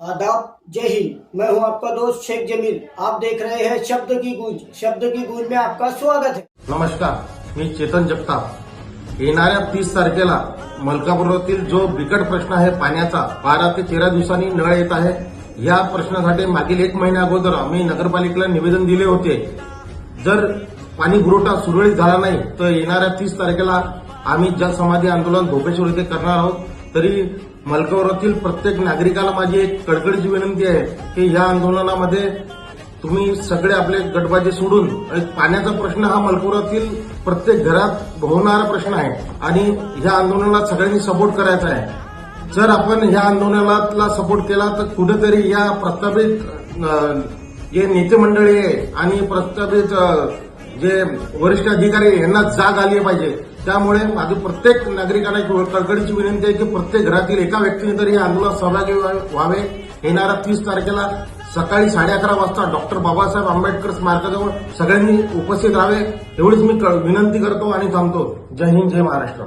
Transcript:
जय मैं हूँ आपका दोस्त शेख जमील। आप देख रहे हैं शब्द की गूंज। शब्द की गूंज में आपका स्वागत है। नमस्कार मी चेतन जगताप. येणाऱ्या तीस तारखेला मलकापुरातील जो बिकट प्रश्न आहे पाण्याचा बारा ते तेरा दिवसांनी नळ येत आहे या प्रश्नासाठी मागील एक महिन्या अगोदर आम्ही नगरपालिकेला निवेदन दिले होते. जर पाणी पुरवठा सुरळीत झाला नाही तर येणाऱ्या तीस तारखेला आम्ही जलसमाधी आंदोलन धोपेश्वर इथे करणार आहोत. तरी मलकापुरातील प्रत्येक नागरिकाला माझी एक कडकडीची विनंती आहे की या आंदोलनामध्ये तुम्ही सगळे आपले गटबाजी सोडून पाण्याचा प्रश्न हा मलपुरातील प्रत्येक घरात भोवणारा प्रश्न आहे आणि ह्या आंदोलनाला सगळ्यांनी सपोर्ट करायचा आहे. जर आपण ह्या आंदोलनाला सपोर्ट केला तर कुठेतरी या प्रस्तावित जे नेते मंडळी आहे आणि प्रस्तावित जे वरिष्ठ अधिकारी यांना जाग आली पाहिजे. त्यामुळे माझी प्रत्येक नागरिकांना एक कळकळीची विनंती आहे की प्रत्येक घरातील एका व्यक्तीने तरी या आंदोलनात सहभागी व्हावे. येणाऱ्या तीस तारखेला सकाळी साडे अकरा वाजता डॉक्टर बाबासाहेब आंबेडकर स्मारकाजवळ सगळ्यांनी उपस्थित राहावे एवढीच मी विनंती करतो आणि थांबतो. जय हिंद जय महाराष्ट्र.